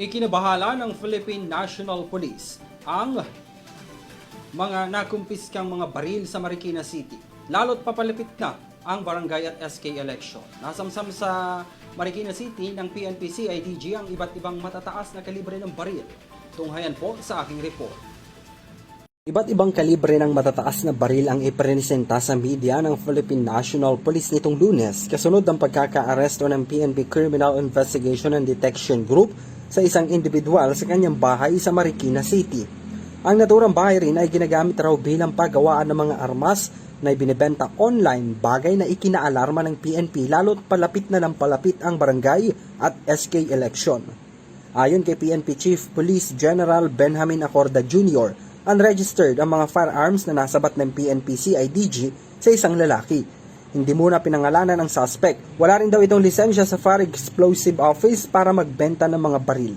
Ikinabahala ng Philippine National Police ang mga nakumpiskang mga baril sa Marikina City. Lalo't papalapit na ang barangay at SK election. Nasamsam sa Marikina City ng PNP CIDG ang iba't ibang matataas na kalibre ng baril. Tunghayan po sa aking report. Iba't ibang kalibre ng matataas na baril ang ipresenta sa media ng Philippine National Police nitong lunes kasunod ng pagkakaaresto ng PNP Criminal Investigation and Detection Group sa isang individual sa kanyang bahay sa Marikina City. Ang naturang bahay rin ay ginagamit raw bilang paggawaan ng mga armas na ibinebenta online bagay na ikinaalarma ng PNP lalo't palapit na ng palapit ang barangay at SK election. Ayon kay PNP Chief Police General Benjamin Acorda Jr., unregistered ang mga firearms na nasabat ng PNP CIDG sa isang lalaki. Hindi muna pinangalanan ang suspect. Wala rin daw itong lisensya sa Fire Explosive Office para magbenta ng mga baril.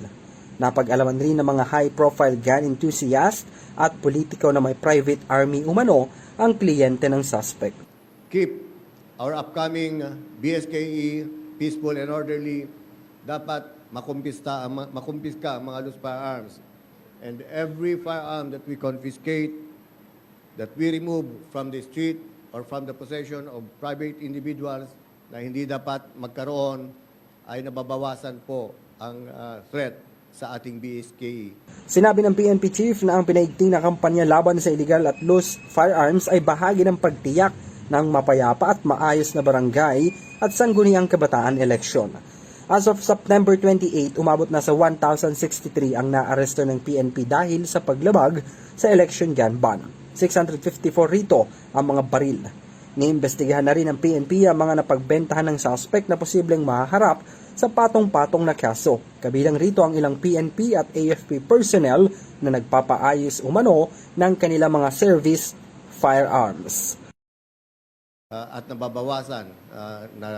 Napag-alaman rin ng mga high-profile gun enthusiast at politiko na may private army umano ang kliyente ng suspect. keep our upcoming BSKE peaceful and orderly, dapat makumpista, ang ma- makumpiska ang mga loose firearms. And every firearm that we confiscate, that we remove from the street or from the possession of private individuals na hindi dapat magkaroon, ay nababawasan po ang uh, threat sa ating BSKE. Sinabi ng PNP chief na ang pinaigting na kampanya laban sa illegal at loose firearms ay bahagi ng pagtiyak ng mapayapa at maayos na barangay at sangguniang kabataan eleksyon. As of September 28, umabot na sa 1,063 ang naaresto ng PNP dahil sa paglabag sa election gun ban. 654 rito ang mga baril. Niimbestigahan na rin ng PNP ang mga napagbentahan ng suspect na posibleng mahaharap sa patong-patong na kaso. Kabilang rito ang ilang PNP at AFP personnel na nagpapaayos umano ng kanilang mga service firearms. uh, at nababawasan uh, na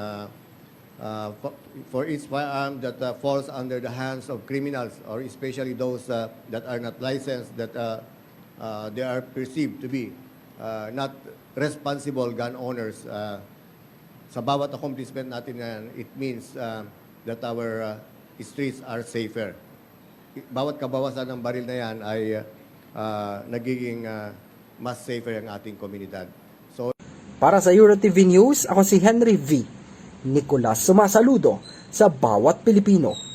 uh, for, each firearm that uh, falls under the hands of criminals or especially those uh, that are not licensed that uh, uh, they are perceived to be uh, not responsible gun owners. Uh, sa bawat accomplishment natin yan it means uh, that our uh, streets are safer. Bawat kabawasan ng baril na yan ay uh, nagiging uh, mas safer ang ating komunidad. So Para sa EuroTV News, ako si Henry V. Nicolas sumasaludo sa bawat Pilipino.